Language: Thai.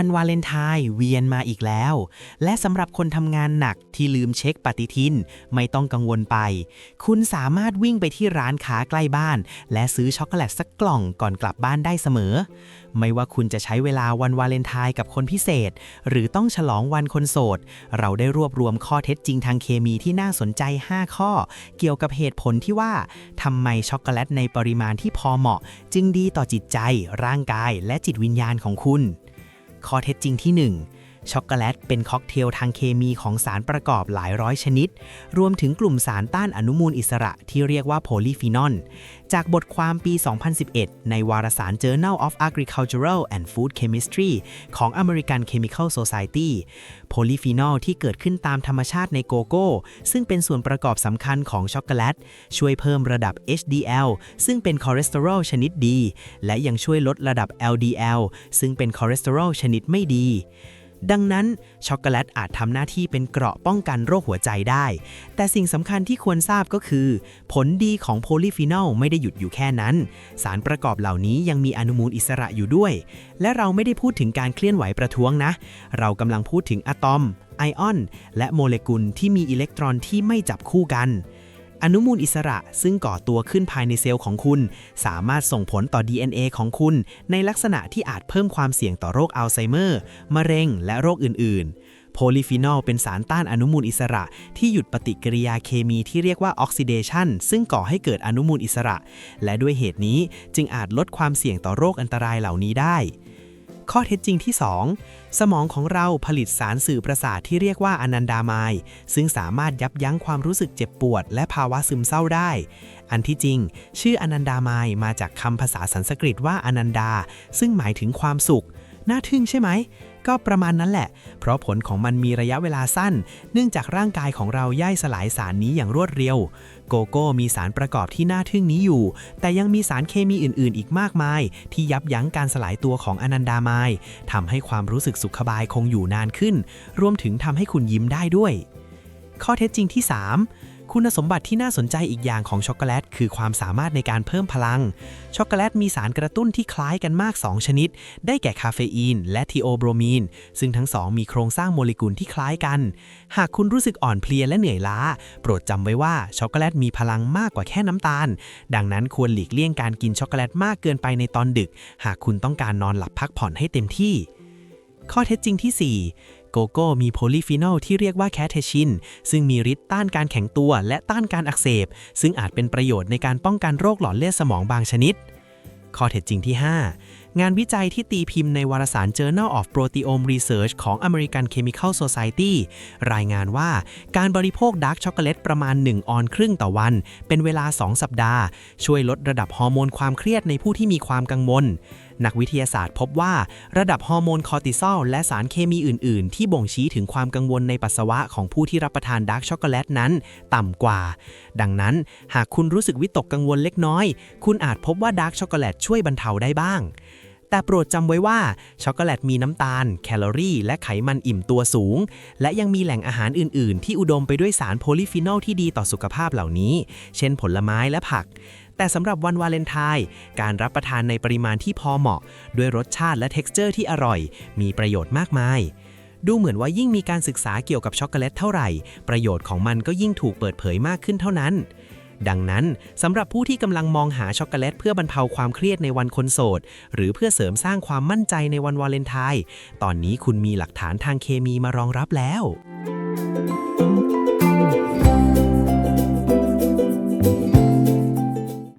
วันวาเลนไทน์เวียนมาอีกแล้ว และสำหรับคนทำงานหนักที่ลืมเช็คปฏิทิน ไม่ต้องกังวลไป คุณสามารถวิ่งไปที่ร้านค้าใกล้บ้าน และซื้อช็อกโกแลตสักกล่องก่อนกลับบ้านได้เสมอ ไม่ว่าคุณจะใช้เวลาวันวาเลนไทน์กับคนพิเศษ หรือต้องฉลองวันคนโสด เราได้รวบรวมข้อเท็จจริงทางเคมีที่น่าสนใจ 5 ข้อ เกี่ยวกับเหตุผลที่ว่าทำไมช็อกโกแลตในปริมาณที่พอเหมาะ จึงดีต่อจิตใจ ร่างกายและจิตวิญญาณของคุณ ข้อเท็จจริงที่1 ช็อกโกแลตเป็นค็อกเทลทางเคมีของสารประกอบหลายร้อยชนิด รวมถึงกลุ่มสารต้านอนุมูลอิสระที่เรียกว่าโพลีฟีนอล จากบทความปี 2011 ในวารสาร Journal of Agricultural and Food Chemistry ของ American Chemical Society โพลีฟีนอลที่เกิดขึ้นตามธรรมชาติในโกโก้ ซึ่งเป็นส่วนประกอบสำคัญของช็อกโกแลต ช่วยเพิ่มระดับ HDL ซึ่งเป็นคอเลสเตอรอลชนิดดี และยังช่วยลดระดับ LDL ซึ่งเป็นคอเลสเตอรอลชนิดไม่ดี ดังนั้นช็อกโกแลตอาจทำหน้าที่เป็นเกราะป้องกันโรคหัวใจได้ แต่สิ่งสำคัญที่ควรทราบก็คือ ผลดีของโพลีฟีนอลไม่ได้หยุดอยู่แค่นั้น สารประกอบเหล่านี้ยังมีอนุมูลอิสระอยู่ด้วย และเราไม่ได้พูดถึงการเคลื่อนไหวประท้วงนะ เรากำลังพูดถึงอะตอม ไอออน และโมเลกุลที่มีอิเล็กตรอนที่ไม่จับคู่กัน อนุมูลอิสระซึ่งก่อตัวขึ้นภายในเซลล์ของคุณ สามารถส่งผลต่อ DNA ของคุณ ในลักษณะที่อาจเพิ่มความเสี่ยงต่อโรคอัลไซเมอร์ มะเร็ง และโรคอื่น ๆ โพลีฟีนอลเป็นสารต้านอนุมูลอิสระ ที่หยุดปฏิกิริยาเคมีที่เรียกว่าออกซิเดชันซึ่งก่อให้เกิดอนุมูลอิสระ และด้วยเหตุนี้จึงอาจลดความเสี่ยงต่อโรคอันตรายเหล่านี้ได้ ข้อเท็จจริงที่ 2 สมองของเราผลิตสารสื่อประสาทที่เรียกว่าอนันดามายซึ่งสามารถยับยั้งความรู้สึกเจ็บปวด และภาวะซึมเศร้าได้ อันที่จริง ชื่ออนันดามายมาจากคำภาษาสันสกฤตว่าอนันดา ซึ่งหมายถึงความสุข น่าทึ่งใช่ไหม ก็ประมาณนั้นแหละ เพราะผลของมันมีระยะเวลาสั้น เนื่องจากร่างกายของเราย่อยสลายสารนี้อย่างรวดเร็ว โกโก้มีสารประกอบที่น่าทึ่งนี้อยู่ แต่ยังมีสารเคมีอื่น ๆ อีกมากมาย ที่ยับยั้งการสลายตัวของอนันดามายทำให้ความรู้สึกสุขบายคงอยู่นานขึ้น รวมถึงทำให้คุณยิ้มได้ด้วย ข้อเท็จจริงที่ 3 คุณสมบัติที่น่าสนใจอีกอย่างของช็อกโกแลตคือความสามารถในการเพิ่มพลัง ช็อกโกแลตมีสารกระตุ้นที่คล้ายกันมาก 2 ชนิด ได้แก่คาเฟอีน และทีโอโบรมีน ซึ่งทั้งสองมีโครงสร้างโมเลกุลที่คล้ายกัน หากคุณรู้สึกอ่อนเพลียและเหนื่อยล้า โปรดจำไว้ว่าช็อกโกแลตมีพลังมากกว่าแค่น้ำตาล ดังนั้นควรหลีกเลี่ยงการกินช็อกโกแลตมากเกินไปในตอนดึก หากคุณต้องการนอนหลับพักผ่อนให้เต็มที่ ข้อเท็จจริงที่ 4 โกโก้มีโพลีฟีนอลที่เรียกว่าแคเทชิน ซึ่งมีฤทธิ์ต้านการแข็งตัวและต้านการอักเสบ ซึ่งอาจเป็นประโยชน์ในการป้องกันโรคหลอดเลือดสมองบางชนิด ข้อเท็จจริงที่ 5 งานวิจัยที่ตีพิมพ์ในวารสาร Journal of Proteome Research ของ American Chemical Society รายงานว่าการบริโภคดาร์กช็อกโกแลตประมาณ 1 ออนครึ่งต่อวัน เป็นเวลา 2 สัปดาห์ ช่วยลดระดับฮอร์โมนความเครียดในผู้ที่มีความกังวล นักวิทยาศาสตร์พบว่าระดับฮอร์โมนคอร์ติซอลและสารเคมีอื่น ๆ ที่บ่งชี้ถึงความกังวลในปัสสาวะของผู้ที่รับประทานดาร์กช็อกโกแลตนั้น ต่ำกว่า ดังนั้นหากคุณรู้สึกวิตกกังวลเล็กน้อย คุณอาจพบว่าดาร์กช็อกโกแลตช่วยบรรเทาได้บ้างแต่โปรดจำไว้ว่าช็อกโกแลตมีน้ำตาล แคลอรี่ และไขมันอิ่มตัวสูง และยังมีแหล่งอาหารอื่น ๆ ที่อุดมไปด้วยสารโพลีฟีนอลที่ดีต่อสุขภาพเหล่านี้ เช่นผลไม้และผัก แต่สำหรับวันวาเลนไทน์การรับประทานในปริมาณที่พอเหมาะ ด้วยรสชาติและ t e x t อร์ที่อร่อย มีประโยชน์มากมาย ดูเหมือนว่ายิ่งมีการศึกษาเกี่ยวกับช็อกโกแลตเท่าไหร่ ประโยชน์ของมันก็ยิ่งถูกเปิดเผยมากขึ้นเท่านั้น ดังนั้นสำหรับผู้ที่กำลังมองหาช็อกโกแลตเพื่อบรรเทาความเครียดในวันคนโสด หรือเพื่อเสริมสร้างความมั่นใจในวันวาเลนไทน์ตอนนี้คุณมีหลักฐานทางเคมีมารองรับแล้ว